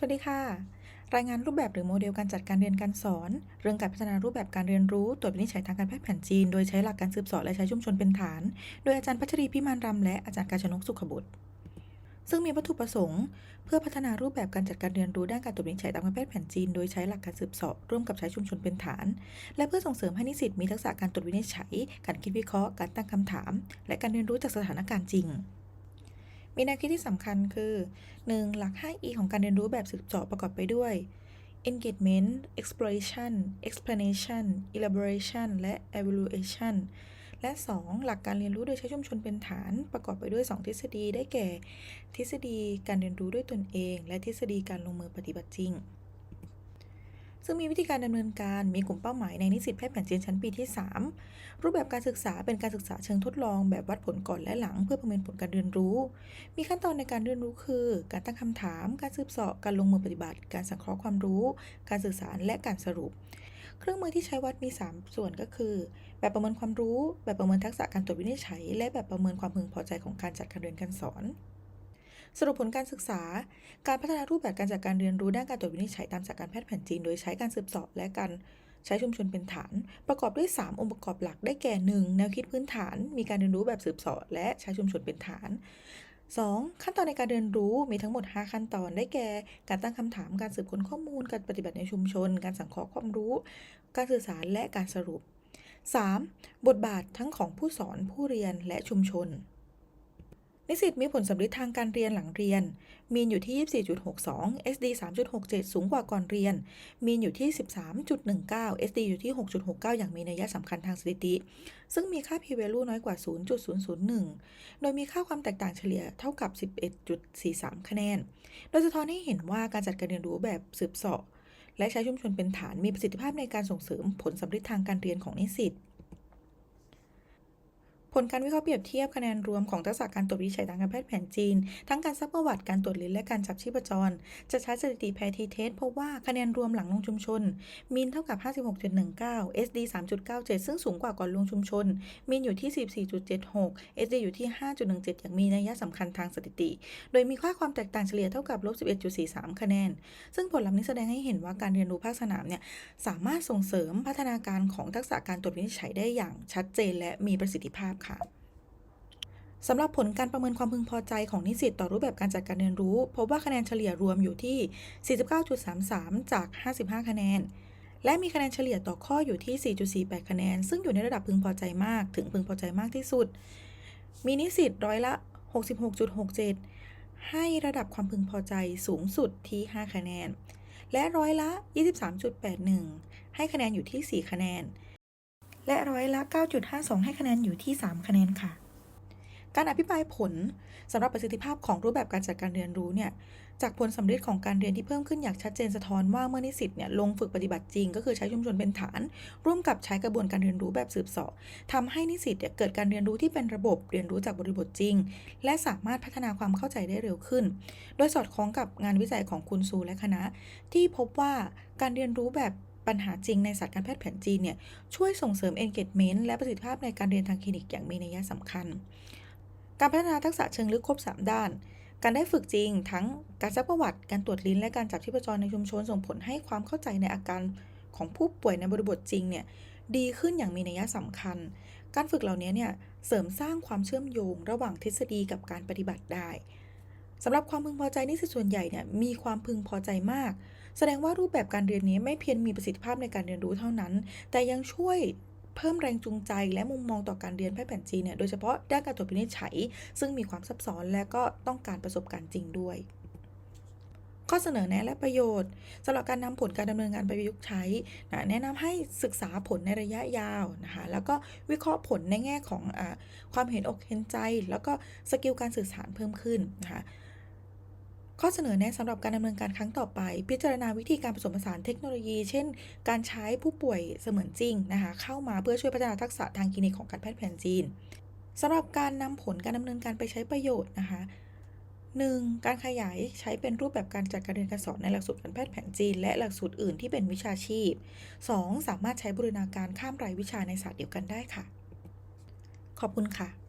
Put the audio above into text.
สวัสดีค่ะ รายงานรูปแบบหรือโมเดลการจัดการเรียนการสอน เรื่องการพัฒนารูปแบบการเรียนรู้ตรวจวินิจฉัยทางการแพทย์แผนจีน โดยใช้หลักการสืบเสอบและใช้ชุมชนเป็นฐาน โดยอาจารย์พัชรีพิมานรำและอาจารย์กาญจนกสุขบุตร ซึ่งมีวัตถุประสงค์ เพื่อพัฒนารูปแบบการจัดการเรียนรู้ด้านการตรวจวินิจฉัยตามการแพทย์แผนจีน โดยใช้หลักการสืบเสอบร่วมกับใช้ชุมชนเป็นฐาน และเพื่อส่งเสริมให้นิสิตมีทักษะการตรวจวินิจฉัย การคิดวิเคราะห์ การตั้งคำถาม และการเรียนรู้จากสถานการณ์จริง มีแนวคิดที่สำคัญคือ 1. หลัก 5E ของการเรียนรู้แบบสืบเสาะประกอบไปด้วย engagement exploration explanation elaboration และ evaluation และ 2. หลักการเรียนรู้โดยใช้ชุมชนเป็นฐานประกอบไปด้วย 2 ทฤษฎีได้แก่ ทฤษฎีการเรียนรู้ด้วยตนเอง และทฤษฎีการลงมือปฏิบัติจริง ซึ่งมีวิธีการดำเนินการมีกลุ่มเป้าหมายในนิสิตแพทย์แผนจีนชั้นปีที่ 3 รูปแบบการศึกษาเป็นการศึกษาเชิงทดลองแบบวัดผลก่อนและหลัง เพื่อประเมินผลการเรียนรู้ มีขั้นตอนในการเรียนรู้คือ การตั้งคำถาม การสืบเสาะการลงมือปฏิบัติ การสังเคราะห์ความรู้ การสื่อสารและการสรุป เครื่องมือที่ใช้วัดมี 3 ส่วนก็คือ แบบประเมินความรู้ แบบประเมินทักษะการตรวจวินิจฉัย และแบบประเมินความพึงพอใจของการจัดการเรียนการสอน สรุปผลการศึกษา การพัฒนารูปแบบการจัดการเรียนรู้ด้านการตรวจวินิจฉัยตามศาสตร์การแพทย์แผนจีน โดยใช้การสืบสาะและการใช้ชุมชนเป็นฐาน ประกอบด้วย 3 องค์ประกอบหลักได้แก่ 1. แนวคิดพื้นฐาน มีการเรียนรู้แบบสืบสาะและใช้ชุมชนเป็นฐาน 2. ขั้นตอนในการเรียนรู้มีทั้งหมด 5 ขั้นตอนได้แก่ การตั้งคำถามการสืบค้นข้อมูล การปฏิบัติในชุมชน การสังเคราะห์ความรู้ การสื่อสารและการสรุป 3. บทบาททั้งของผู้สอนผู้เรียนและชุมชน นิสิตมีผลสำลิดทางการเรียนหลังเรียน มีนอยู่ที่ 24.62 SD 3.67 สูงกว่าก่อนเรียน มีนอยู่ที่ 13.19 SD อยู่ที่ 6.69 อย่างมีนัยสำคัญทางสถิติ ซึ่งมีค่า p-value น้อยกว่า 0.001 โดยมีค่าความแตกต่างเฉลี่ยเท่ากับ 11.43 คะแนน โดยสะท้อนให้เห็นว่าการจัดการเรียนรู้แบบสืบเสาะและใช้ชุมชนเป็นฐานมีประสิทธิภาพในการส่งเสริมผลสำลิดทางการเรียนของนิสิต ลการวิเคราะห์เปรียบเทียบคะแนนรวมของทักษะการตรวจวินิจฉัยทางการแพทย์แผนจีน ทั้งการซักประวัติการตรวจลิ้นและการจับชีพจร จะใช้สถิติแพทีเทสพบว่าคะแนนรวมหลังลงชุมชนมีนเท่ากับ 56.19 SD 3.97 ซึ่งสูงกว่าก่อนลงชุมชนมีนอยู่ที่ 14.76 SD อยู่ที่ 5.17 อย่างมีนัยสำคัญทางสถิติ โดยมีค่าความแตกต่างเฉลี่ยเท่ากับลบ11.43 คะแนน ซึ่งผลลัพธ์นี้แสดงให้เห็นว่าการเรียนรู้ภาคสนามเนี่ยสามารถส่งเสริมพัฒนาการของทักษะการตรวจวินิจฉัยได้อย่างชัดเจนและมีประสิทธิภาพค่ะสำหรับผลการประเมินความพึงพอใจของนิสิตต่อรูปแบบการจัดการเรียนรู้ พบว่าคะแนนเฉลี่ยรวมอยู่ที่ 49.33 จาก 55 คะแนน และมีคะแนนเฉลี่ยต่อข้ออยู่ที่ 4.48 คะแนน ซึ่งอยู่ในระดับพึงพอใจมาก ถึงพึงพอใจมากที่สุด มีนิสิตร้อยละ 66.67 ให้ระดับความพึงพอใจสูงสุดที่ 5 คะแนน และร้อยละ 23.81 ให้คะแนนอยู่ที่ 4 คะแนน และร้อยละ 9.52 ให้คะแนนอยู่ที่ 3 คะแนนค่ะ การอภิปรายผลสำหรับประสิทธิภาพของรูปแบบการจัดการเรียนรู้เนี่ยจากผลสำเร็จของการเรียนที่เพิ่มขึ้นอย่างชัดเจนสะท้อนว่าเมื่อนิสิตเนี่ยลงฝึกปฏิบัติจริง ก็คือใช้ชุมชนเป็นฐาน ร่วมกับใช้กระบวนการเรียนรู้แบบสืบเสาะทำให้นิสิตเนี่ยเกิดการเรียนรู้ที่เป็นระบบเรียนรู้จากบริบทจริง และสามารถพัฒนาความเข้าใจได้เร็วขึ้น โดยสอดคล้องกับงานวิจัยของคุณซูและคณะ ที่พบว่าการเรียนรู้แบบ ปัญหาจริงในศาสตร์การแพทย์แผนจีนเนี่ยช่วยส่งเสริม engagement และประสิทธิภาพในการเรียนทางคลินิกอย่างมีนัยสำคัญ การพัฒนาทักษะเชิงลึกครบ 3 ด้าน การได้ฝึกจริง ทั้งการซักประวัติการตรวจลิ้นและการจับชีพจรในชุมชนส่งผลให้ความเข้าใจในอาการของผู้ป่วยในบริบทจริงเนี่ยดีขึ้นอย่างมีนัยสำคัญ การฝึกเหล่านี้เนี่ยเสริมสร้างความเชื่อมโยงระหว่างทฤษฎีกับการปฏิบัติได้ สำหรับความพึงพอใจนิสิตส่วนใหญ่เนี่ยมีความพึงพอใจมาก แสดงว่ารูปแบบการเรียนนี้ไม่เพียงมีประสิทธิภาพในการเรียนรู้เท่านั้น แต่ยังช่วยเพิ่มแรงจูงใจและมุมมองต่อการเรียนแพทย์แผนจีนเนี่ยโดยเฉพาะด้านการตรวจวินิจฉัย ซึ่งมีความซับซ้อนและก็ต้องการประสบการณ์จริงด้วยข้อเสนอแนะและประโยชน์สำหรับการนำผลการดำเนินงานไปประยุกต์ใช้นะแนะนำให้ศึกษาผลในระยะยาวนะคะแล้วก็วิเคราะห์ผลในแง่ของอความเห็นอกเห็นใจ แล้วก็สกิลการสื่อสารเพิ่มขึ้นนะคะ ข้อเสนอแนะสำหรับการดำเนินการครั้งต่อไป พิจารณาวิธีการผสมผสานเทคโนโลยี เช่น การใช้ผู้ป่วยเสมือนจริงนะคะเข้ามาเพื่อช่วยพัฒนาทักษะทางคลินิกของการแพทย์แผนจีนสำหรับการนำผลการดำเนินการไปใช้ประโยชน์นะคะ 1. การขยายใช้เป็นรูปแบบการจัดการเรียนการสอนในหลักสูตรการแพทย์แผนจีน และหลักสูตรอื่นที่เป็นวิชาชีพ 2. สามารถใช้บูรณาการข้ามรายวิชาในศาสตร์เดียวกันได้ค่ะ ขอบคุณค่ะ